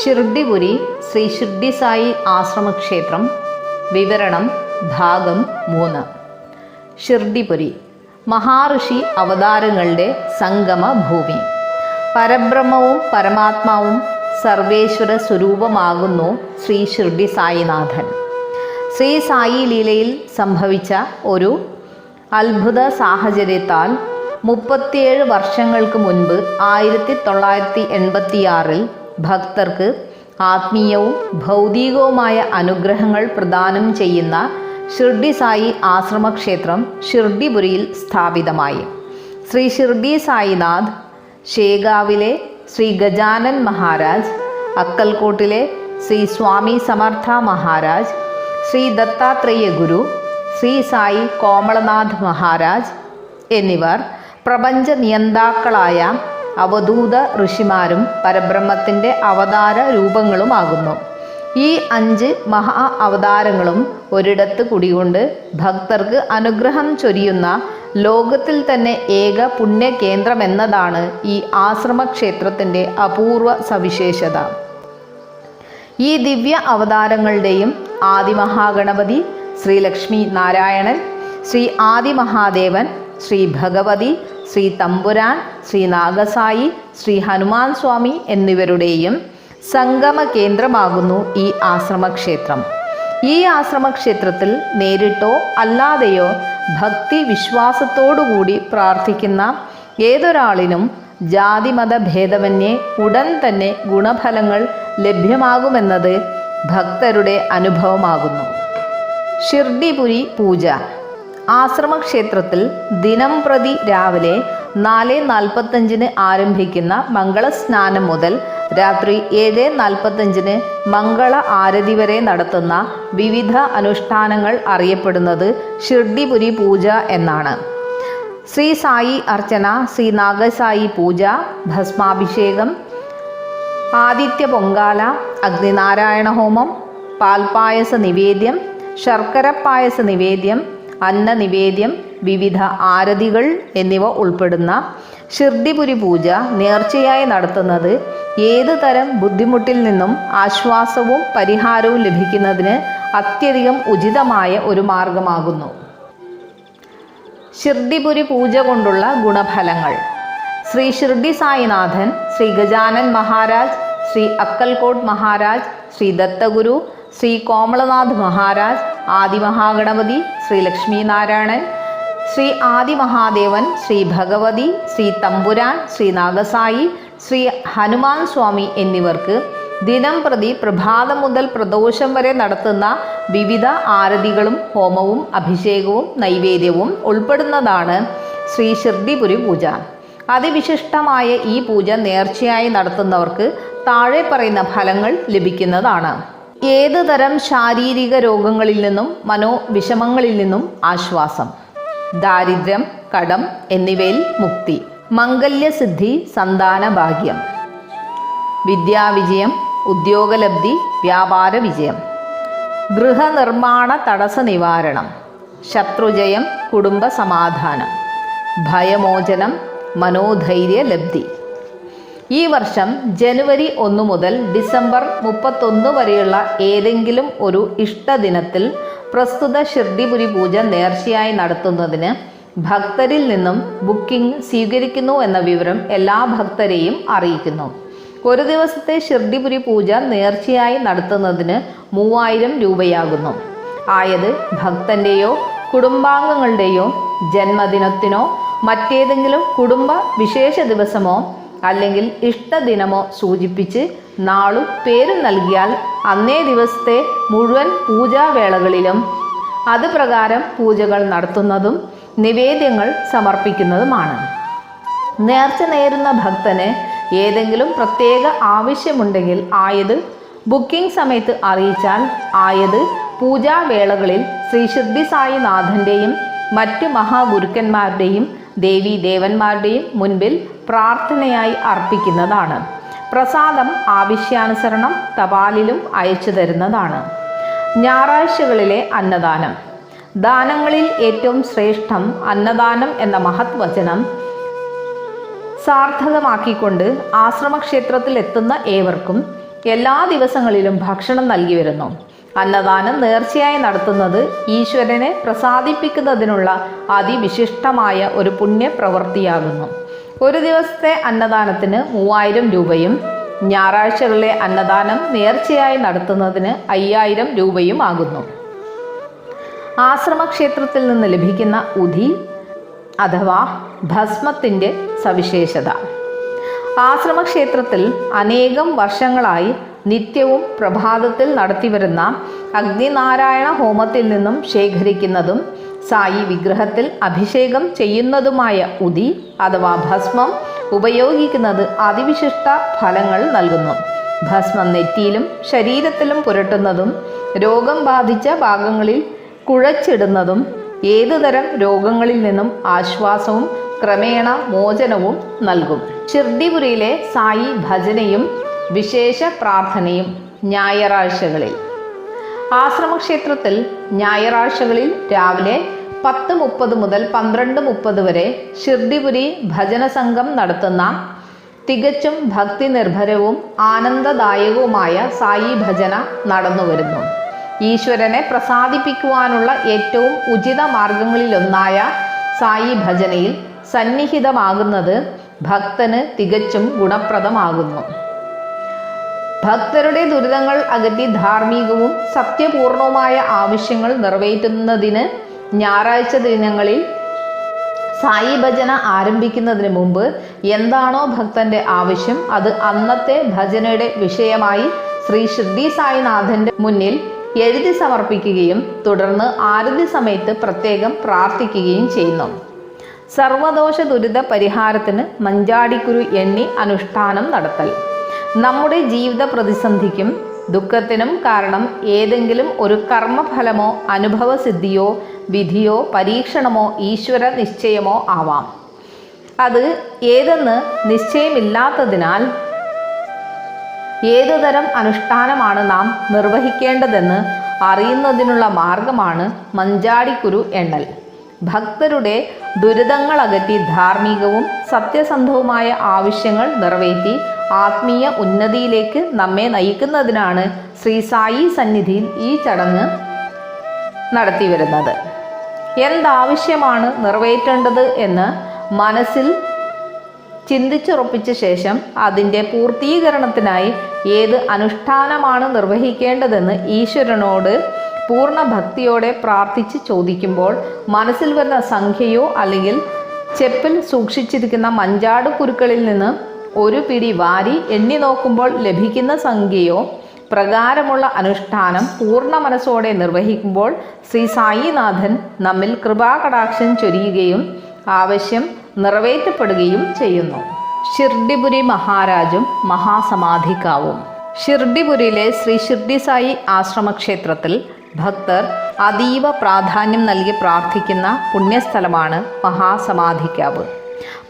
ഷിർഡിപുരി ശ്രീ ഷിർഡി സായി ആശ്രമക്ഷേത്രം വിവരണം ഭാഗം മൂന്ന്. ഷിർഡിപുരി മഹാഋഷി അവതാരങ്ങളുടെ സംഗമ ഭൂമി പരബ്രഹ്മവും പരമാത്മാവും സർവേശ്വര സ്വരൂപമാകുന്നു ശ്രീ ഷിർഡി സായിനാഥൻ ശ്രീ സായി ലീലയിൽ സംഭവിച്ച ഒരു അത്ഭുത സാഹചര്യത്താൽ മുപ്പത്തിയേഴ് വർഷങ്ങൾക്ക് മുൻപ് ആയിരത്തി തൊള്ളായിരത്തി എൺപത്തിയാറിൽ ഭക്തർക്ക് ആത്മീയവും ഭൗതികവുമായ അനുഗ്രഹങ്ങൾ പ്രദാനം ചെയ്യുന്ന ഷിർഡി സായി ആശ്രമക്ഷേത്രം ഷിർഡിപുരിയിൽ സ്ഥാപിതമായി. ശ്രീ ഷിർഡി സായിനാഥ് ഷേഗാവിലെ ശ്രീ ഗജാനൻ മഹാരാജ് അക്കൽക്കോട്ടിലെ ശ്രീ സ്വാമി സമർത്ഥ മഹാരാജ് ശ്രീ ദത്താത്രേയ ഗുരു ശ്രീ സായി കോമളനാഥ് മഹാരാജ് എന്നിവർ പ്രപഞ്ച നിയന്താക്കളായ അവധൂത ഋഷിമാരും പരബ്രഹ്മത്തിന്റെ അവതാര രൂപങ്ങളുമാകുന്നു. ഈ അഞ്ച് മഹാ അവതാരങ്ങളും ഒരിടത്ത് കുടികൊണ്ട് ഭക്തർക്ക് അനുഗ്രഹം ചൊരിയുന്ന ലോകത്തിൽ തന്നെ ഏക പുണ്യ കേന്ദ്രമെന്നതാണ് ഈ ആശ്രമക്ഷേത്രത്തിന്റെ അപൂർവ സവിശേഷത. ഈ ദിവ്യ അവതാരങ്ങളുടെയും ആദിമഹാഗണപതി ശ്രീ ലക്ഷ്മി നാരായണൻ ശ്രീ ആദിമഹാദേവൻ ശ്രീ ഭഗവതി ശ്രീ തമ്പുരാൻ ശ്രീ നാഗസായി ശ്രീ ഹനുമാൻ സ്വാമി എന്നിവരുടെയും സംഗമ കേന്ദ്രമാകുന്നു ഈ ആശ്രമക്ഷേത്രം. ഈ ആശ്രമക്ഷേത്രത്തിൽ നേരിട്ടോ അല്ലാതെയോ ഭക്തി വിശ്വാസത്തോടുകൂടി പ്രാർത്ഥിക്കുന്ന ഏതൊരാളിനും ജാതിമത ഭേദമന്യേ ഉടൻ തന്നെ ഗുണഫലങ്ങൾ ലഭ്യമാകുമെന്നത് ഭക്തരുടെ അനുഭവമാകുന്നു. ഷിർഡിപുരി പൂജ ആശ്രമക്ഷേത്രത്തിൽ ദിനം പ്രതി രാവിലെ നാല് നാൽപ്പത്തഞ്ചിന് ആരംഭിക്കുന്ന മംഗളസ്നാനം മുതൽ രാത്രി ഏഴ് നാൽപ്പത്തഞ്ചിന് മംഗള ആരതി വരെ നടത്തുന്ന വിവിധ അനുഷ്ഠാനങ്ങൾ അറിയപ്പെടുന്നത് ഷിർഡിപുരി പൂജ എന്നാണ്. ശ്രീ സായി അർച്ചന ശ്രീ നാഗസായി പൂജ ഭസ്മാഭിഷേകം ആദിത്യ പൊങ്കാല അഗ്നിനാരായണ ഹോമം പാൽപായസ നിവേദ്യം ശർക്കര പായസ നിവേദ്യം അന്ന നിവേദ്യം വിവിധ ആരതികൾ എന്നിവ ഉൾപ്പെടുന്ന ഷിർഡിപുരി പൂജ നേർച്ചയായി നടത്തുന്നത് ഏത് തരം ബുദ്ധിമുട്ടിൽ നിന്നും ആശ്വാസവും പരിഹാരവും ലഭിക്കുന്നതിന് അത്യധികം ഉചിതമായ ഒരു മാർഗമാകുന്നു. ഷിർഡിപുരി പൂജ കൊണ്ടുള്ള ഗുണഫലങ്ങൾ. ശ്രീ ഷിർഡി സായിനാഥൻ ശ്രീ ഗജാനൻ മഹാരാജ് ശ്രീ അക്കൽകോട്ട് മഹാരാജ് ശ്രീ ദത്തഗുരു ശ്രീ കോമളനാഥ് മഹാരാജ് ആദിമഹാഗണപതി ശ്രീ ലക്ഷ്മി നാരായണൻ ശ്രീ ആദിമഹാദേവൻ ശ്രീ ഭഗവതി ശ്രീ തമ്പുരാൻ ശ്രീ നാഗസായി ശ്രീ ഹനുമാൻ സ്വാമി എന്നിവർക്ക് ദിനം പ്രതി പ്രഭാതം മുതൽ പ്രദോഷം വരെ നടത്തുന്ന വിവിധ ആരതികളും ഹോമവും അഭിഷേകവും നൈവേദ്യവും ഉൾപ്പെടുന്നതാണ് ശ്രീ ഷിർഡിപുരി പൂജ. അതിവിശിഷ്ടമായ ഈ പൂജ നേർച്ചയായി നടത്തുന്നവർക്ക് താഴെ പറയുന്ന ഫലങ്ങൾ ലഭിക്കുന്നതാണ്. ഏത് തരം ശാരീരിക രോഗങ്ങളിൽ നിന്നും മനോവിഷമങ്ങളിൽ നിന്നും ആശ്വാസം? ദാരിദ്ര്യം കടം എന്നിവയിൽ മുക്തി. മംഗല്യസിദ്ധി സന്താന ഭാഗ്യം വിദ്യാവിജയം ഉദ്യോഗലബ്ധി വ്യാപാര വിജയം ഗൃഹനിർമ്മാണ തടസ്സ നിവാരണം ശത്രുജയം കുടുംബ സമാധാനം ഭയമോചനം മനോധൈര്യ ലബ്ധി ഈ വർഷം ജനുവരി ഒന്ന് മുതൽ ഡിസംബർ മുപ്പത്തൊന്ന് വരെയുള്ള ഏതെങ്കിലും ഒരു ഇഷ്ടദിനത്തിൽ പ്രസ്തുത ഷിർഡിപുരി പൂജ നേർച്ചയായി നടത്തുന്നതിന് ഭക്തരിൽ നിന്നും ബുക്കിംഗ് സ്വീകരിക്കുന്നു എന്ന വിവരം എല്ലാ ഭക്തരെയും അറിയിക്കുന്നു. ഒരു ദിവസത്തെ ഷിർഡിപുരി പൂജ നേർച്ചയായി നടത്തുന്നതിന് മൂവായിരം രൂപയാകുന്നു. ആയത് ഭക്തന്റെയോ കുടുംബാംഗങ്ങളുടെയോ ജന്മദിനത്തിനോ മറ്റേതെങ്കിലും കുടുംബ വിശേഷ ദിവസമോ അല്ലെങ്കിൽ ഇഷ്ടദിനമോ സൂചിപ്പിച്ച് നാളും പേരും നൽകിയാൽ അന്നേ ദിവസത്തെ മുഴുവൻ പൂജാവേളകളിലും അത് പ്രകാരം പൂജകൾ നടത്തുന്നതും നിവേദ്യങ്ങൾ സമർപ്പിക്കുന്നതുമാണ്. നേർച്ച നേരുന്ന ഭക്തന് ഏതെങ്കിലും പ്രത്യേക ആവശ്യമുണ്ടെങ്കിൽ ആയത് ബുക്കിംഗ് സമയത്ത് അറിയിച്ചാൽ ആയത് പൂജാവേളകളിൽ ശ്രീ ശുദ്ധി സായിനാഥന്റെയും മറ്റ് മഹാഗുരുക്കന്മാരുടെയും ദേവി ദേവന്മാരുടെയും മുൻപിൽ പ്രാർത്ഥനയായി അർപ്പിക്കുന്നതാണ്. പ്രസാദം ആവശ്യാനുസരണം തപാലിലും അയച്ചു തരുന്നതാണ്. ഞായറാഴ്ചകളിലെ അന്നദാനം. ദാനങ്ങളിൽ ഏറ്റവും ശ്രേഷ്ഠം അന്നദാനം എന്ന മഹത് വചനം സാർത്ഥകമാക്കിക്കൊണ്ട് ആശ്രമക്ഷേത്രത്തിൽ എത്തുന്ന ഏവർക്കും എല്ലാ ദിവസങ്ങളിലും ഭക്ഷണം നൽകി വരുന്നു. അന്നദാനം നേർച്ചയായി നടത്തുന്നത് ഈശ്വരനെ പ്രസാദിപ്പിക്കുന്നതിനുള്ള അതിവിശിഷ്ടമായ ഒരു പുണ്യപ്രവൃത്തിയാകുന്നു. ഒരു ദിവസത്തെ അന്നദാനത്തിന് മൂവായിരം രൂപയും ഞായറാഴ്ചകളിലെ അന്നദാനം നേർച്ചയായി നടത്തുന്നതിന് അയ്യായിരം രൂപയും ആകുന്നു. ആശ്രമക്ഷേത്രത്തിൽ നിന്ന് ലഭിക്കുന്ന ഉധി അഥവാ ഭസ്മത്തിന്റെ സവിശേഷത. ആശ്രമക്ഷേത്രത്തിൽ അനേകം വർഷങ്ങളായി നിത്യവും പ്രഭാതത്തിൽ നടത്തിവരുന്ന അഗ്നിനാരായണ ഹോമത്തിൽ നിന്നും ശേഖരിക്കുന്നതും സായി വിഗ്രഹത്തിൽ അഭിഷേകം ചെയ്യുന്നതുമായ ഉദി അഥവാ ഭസ്മം ഉപയോഗിക്കുന്നത് അതിവിശിഷ്ട ഫലങ്ങൾ നൽകുന്നു. ഭസ്മം നെറ്റിയിലും ശരീരത്തിലും പുരട്ടുന്നതും രോഗം ബാധിച്ച ഭാഗങ്ങളിൽ കുഴച്ചിടുന്നതും ഏതുതരം രോഗങ്ങളിൽ നിന്നും ആശ്വാസവും ക്രമേണ മോചനവും നൽകും. ഷിർഡിപുരിയിലെ സായി ഭജനയും വിശേഷ പ്രാർത്ഥനയും ഞായറാഴ്ചകളിൽ. ആശ്രമക്ഷേത്രത്തിൽ ഞായറാഴ്ചകളിൽ രാവിലെ പത്ത് മുപ്പത് മുതൽ പന്ത്രണ്ട് മുപ്പത് വരെ ഷിർഡിപുരി ഭജന സംഘം നടത്തുന്ന തികച്ചും ഭക്തി നിർഭരവും ആനന്ദദായകവുമായ സായി ഭജന നടന്നുവരുന്നു ഈശ്വരനെ പ്രസാദിപ്പിക്കുവാനുള്ള ഏറ്റവും ഉചിത മാർഗങ്ങളിലൊന്നായ സായി ഭജനയിൽ സന്നിഹിതമാകുന്നത് ഭക്തന് തികച്ചും ഗുണപ്രദമാകുന്നു. ഭക്തരുടെ ദുരിതങ്ങൾ അകറ്റി ധാർമ്മികവും സത്യപൂർണവുമായ ആവശ്യങ്ങൾ നിറവേറ്റുന്നതിന് ഞായറാഴ്ച ദിനങ്ങളിൽ സായി ഭജന ആരംഭിക്കുന്നതിന് മുമ്പ് എന്താണോ ഭക്തന്റെ ആവശ്യം അത് അന്നത്തെ ഭജനയുടെ വിഷയമായി ശ്രീ ഷിർദി സായിനാഥന്റെ മുന്നിൽ എഴുതി സമർപ്പിക്കുകയും തുടർന്ന് ആരതി സമയത്ത് പ്രത്യേകം പ്രാർത്ഥിക്കുകയും ചെയ്യുന്നു. സർവദോഷ ദുരിത പരിഹാരത്തിന് മഞ്ചാടിക്കുരു എണ്ണി അനുഷ്ഠാനം നടത്തൽ. നമ്മുടെ ജീവിത പ്രതിസന്ധിക്കും ദുഃഖത്തിനും കാരണം ഏതെങ്കിലും ഒരു കർമ്മഫലമോ അനുഭവസിദ്ധിയോ വിധിയോ പരീക്ഷണമോ ഈശ്വര നിശ്ചയമോ ആവാം. അത് ഏതെന്ന് നിശ്ചയമില്ലാത്തതിനാൽ ഏതുതരം അനുഷ്ഠാനമാണ് നാം നിർവഹിക്കേണ്ടതെന്ന് അറിയുന്നതിനുള്ള മാർഗമാണ് മഞ്ചാടിക്കുരു എണ്ണൽ. ഭക്തരുടെ ദുരിതങ്ങൾ അകറ്റി ധാർമ്മികവും സത്യസന്ധവുമായ ആവശ്യങ്ങൾ നിറവേറ്റി ആത്മീയ ഉന്നതിയിലേക്ക് നമ്മെ നയിക്കുന്നതിനാണ് ശ്രീ സായി സന്നിധിയിൽ ഈ ചടങ്ങ് നടത്തിവരുന്നത് എന്താവശ്യമാണ് നിറവേറ്റേണ്ടത് എന്ന് മനസ്സിൽ ചിന്തിച്ചുറപ്പിച്ച ശേഷം അതിന്റെ പൂർത്തീകരണത്തിനായി ഏത് അനുഷ്ഠാനമാണ് നിർവഹിക്കേണ്ടതെന്ന് ഈശ്വരനോട് പൂർണ ഭക്തിയോടെ പ്രാർത്ഥിച്ച് ചോദിക്കുമ്പോൾ മനസ്സിൽ വരുന്ന സംഖ്യയോ അല്ലെങ്കിൽ ചെപ്പിൽ സൂക്ഷിച്ചിരിക്കുന്ന മഞ്ചാട് കുരുക്കളിൽ നിന്ന് ഒരു പിടി വാരി എണ്ണി നോക്കുമ്പോൾ ലഭിക്കുന്ന സംഖ്യയോ പ്രകാരമുള്ള അനുഷ്ഠാനം പൂർണ മനസ്സോടെ നിർവഹിക്കുമ്പോൾ ശ്രീ സായിനാഥൻ നമ്മിൽ കൃപാകടാക്ഷം ചൊരിയുകയും ആവശ്യം നിറവേറ്റപ്പെടുകയും ചെയ്യുന്നു. ഷിർഡിപുരി മഹാരാജും മഹാസമാധിക്കാവും. ഷിർഡിപുരിയിലെ ശ്രീ ഷിർഡി സായി ആശ്രമക്ഷേത്രത്തിൽ ഭക്തർ അതീവ പ്രാധാന്യം നൽകി പ്രാർത്ഥിക്കുന്ന പുണ്യസ്ഥലമാണ് മഹാസമാധിക്കാവ്.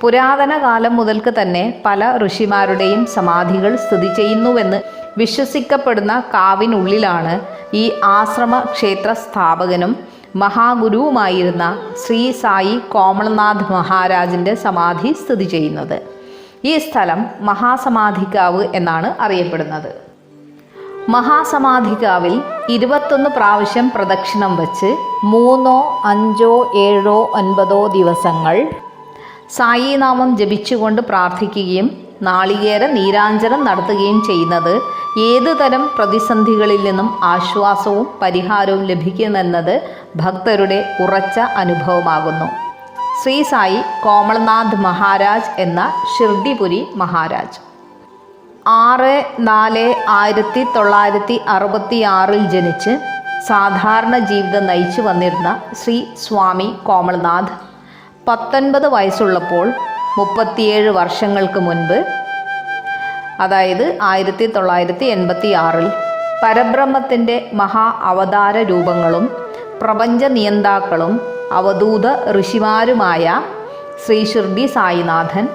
പുരാതന കാലം മുതൽക്ക് തന്നെ പല ഋഷിമാരുടെയും സമാധികൾ സ്ഥിതി ചെയ്യുന്നുവെന്ന് വിശ്വസിക്കപ്പെടുന്ന കാവിനുള്ളിലാണ് ഈ ആശ്രമ ക്ഷേത്ര സ്ഥാപകനും മഹാഗുരുവുമായിരുന്ന ശ്രീ സായി കോമളനാഥ് മഹാരാജിന്റെ സമാധി സ്ഥിതി ചെയ്യുന്നത്. ഈ സ്ഥലം മഹാസമാധിക്കാവ് എന്നാണ് അറിയപ്പെടുന്നത്. മഹാസമാധികാവിൽ ഇരുപത്തൊന്ന് പ്രാവശ്യം പ്രദക്ഷിണം വച്ച് മൂന്നോ അഞ്ചോ ഏഴോ ഒൻപതോ ദിവസങ്ങൾ സായിനാമം ജപിച്ചുകൊണ്ട് പ്രാർത്ഥിക്കുകയും നാളികേര നീരാഞ്ചനം നടത്തുകയും ചെയ്യുന്നത് ഏതു തരം പ്രതിസന്ധികളിൽ നിന്നും ആശ്വാസവും പരിഹാരവും ലഭിക്കുമെന്നത് ഭക്തരുടെ ഉറച്ച അനുഭവമാകുന്നു. ശ്രീ സായി കോമൾനാഥ് മഹാരാജ് എന്ന ഷിർഡിപുരി മഹാരാജ്. ആറ് നാല് ആയിരത്തി തൊള്ളായിരത്തി അറുപത്തി ആറിൽ ജനിച്ച് സാധാരണ ജീവിതം നയിച്ചു വന്നിരുന്ന ശ്രീ സ്വാമി കോമൾനാഥ് പത്തൊൻപത് വയസ്സുള്ളപ്പോൾ മുപ്പത്തിയേഴ് വർഷങ്ങൾക്ക് മുൻപ് അതായത് ആയിരത്തി തൊള്ളായിരത്തി എൺപത്തി ആറിൽ പരബ്രഹ്മത്തിന്റെ മഹാ അവതാര രൂപങ്ങളും പ്രപഞ്ച നിയന്താക്കളും അവധൂത ഋഷിമാരുമായ ശ്രീ ഷിർഡി സായിനാഥൻ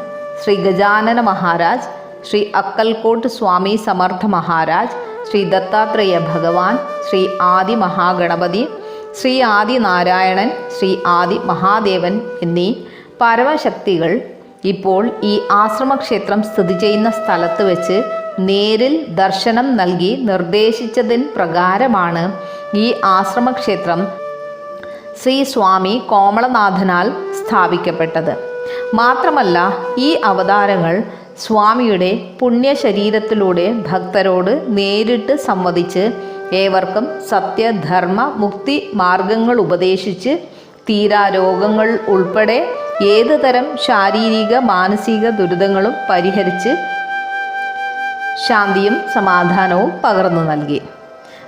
ശ്രീ ഗജാനന മഹാരാജ് ശ്രീ അക്കൽകോട്ട് സ്വാമി സമർത്ഥ മഹാരാജ് ശ്രീ ദത്താത്രേയ ഭഗവാൻ ശ്രീ ആദി മഹാഗണപതി ശ്രീ ആദി നാരായണൻ ശ്രീ ആദി മഹാദേവൻ എന്നീ പരമശക്തികൾ ഇപ്പോൾ ഈ ആശ്രമക്ഷേത്രം സ്ഥിതി ചെയ്യുന്ന സ്ഥലത്ത് വെച്ച് നേരിൽ ദർശനം നൽകി നിർദ്ദേശിച്ചതിൻ പ്രകാരമാണ് ഈ ആശ്രമക്ഷേത്രം ശ്രീ സ്വാമി കോമളനാഥനാൽ സ്ഥാപിക്കപ്പെട്ടത്. മാത്രമല്ല ഈ അവതാരങ്ങൾ സ്വാമിയുടെ പുണ്യശരീരത്തിലൂടെ ഭക്തരോട് നേരിട്ട് സംവദിച്ച് ഏവർക്കും സത്യധർമ്മ മുക്തി മാർഗങ്ങൾ ഉപദേശിച്ച് തീരാരോഗങ്ങൾ ഉൾപ്പെടെ ഏത് തരം ശാരീരിക മാനസിക ദുരിതങ്ങളും പരിഹരിച്ച് ശാന്തിയും സമാധാനവും പകർന്നു നൽകി.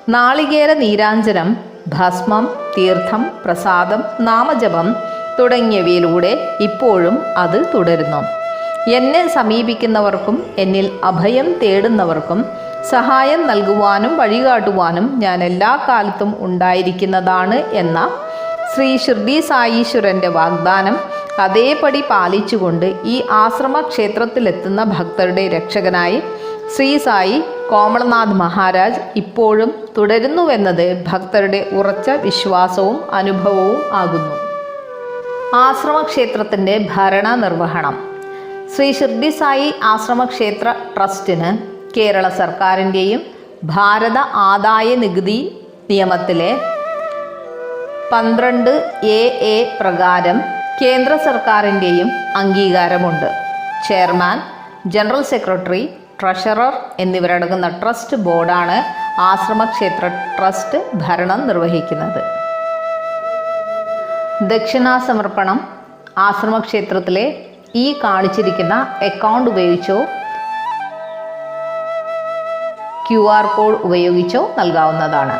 നാളികേര നീരാഞ്ജനം ഭസ്മം തീർത്ഥം പ്രസാദം നാമജപം തുടങ്ങിയവയിലൂടെ ഇപ്പോഴും അത് തുടരുന്നു. എന്നെ സമീപിക്കുന്നവർക്കും എന്നിൽ അഭയം തേടുന്നവർക്കും സഹായം നൽകുവാനും വഴികാട്ടുവാനും ഞാൻ എല്ലാ കാലത്തും ഉണ്ടായിരിക്കുന്നതാണ് എന്ന ശ്രീ ഷിർഡി സായീശ്വരന്റെ വാഗ്ദാനം അതേപടി പാലിച്ചുകൊണ്ട് ഈ ആശ്രമ ക്ഷേത്രത്തിലെത്തുന്ന ഭക്തരുടെ രക്ഷകനായി ശ്രീ സായി കോമളനാഥ് മഹാരാജ് ഇപ്പോഴും തുടരുന്നുവെന്നത് ഭക്തരുടെ ഉറച്ച വിശ്വാസവും അനുഭവവും ആകുന്നു. ആശ്രമക്ഷേത്രത്തിന്റെ ഭരണ നിർവഹണം ശ്രീ ഷിർഡി സായി ആശ്രമക്ഷേത്ര ട്രസ്റ്റിന് കേരള സർക്കാരിന്റെയും ഭാരത ആദായ നികുതി നിയമത്തിലെ പന്ത്രണ്ട് എ എ പ്രകാരം കേന്ദ്ര സർക്കാരിന്റെയും അംഗീകാരമുണ്ട്. ചെയർമാൻ ജനറൽ സെക്രട്ടറി ട്രഷറർ എന്നിവരടങ്ങുന്ന ട്രസ്റ്റ് ബോർഡാണ് ആശ്രമക്ഷേത്ര ട്രസ്റ്റ് ഭരണം നിർവഹിക്കുന്നത്. ദക്ഷിണാസമർപ്പണം ആശ്രമക്ഷേത്രത്തിലെ ഈ കാണിച്ചിരിക്കുന്ന അക്കൗണ്ട് ഉപയോഗിച്ചോ? ക്യു ആർ കോഡ് ഉപയോഗിച്ചോ നൽകാവുന്നതാണ്.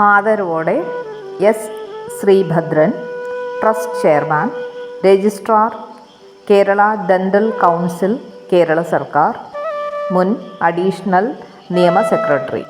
ആദരവോടെ S Sreebhadran trust chairman registrar Kerala dental council Kerala സർക്കാർ മുൻ അഡീഷണൽ നിയമ സെക്രട്ടറി.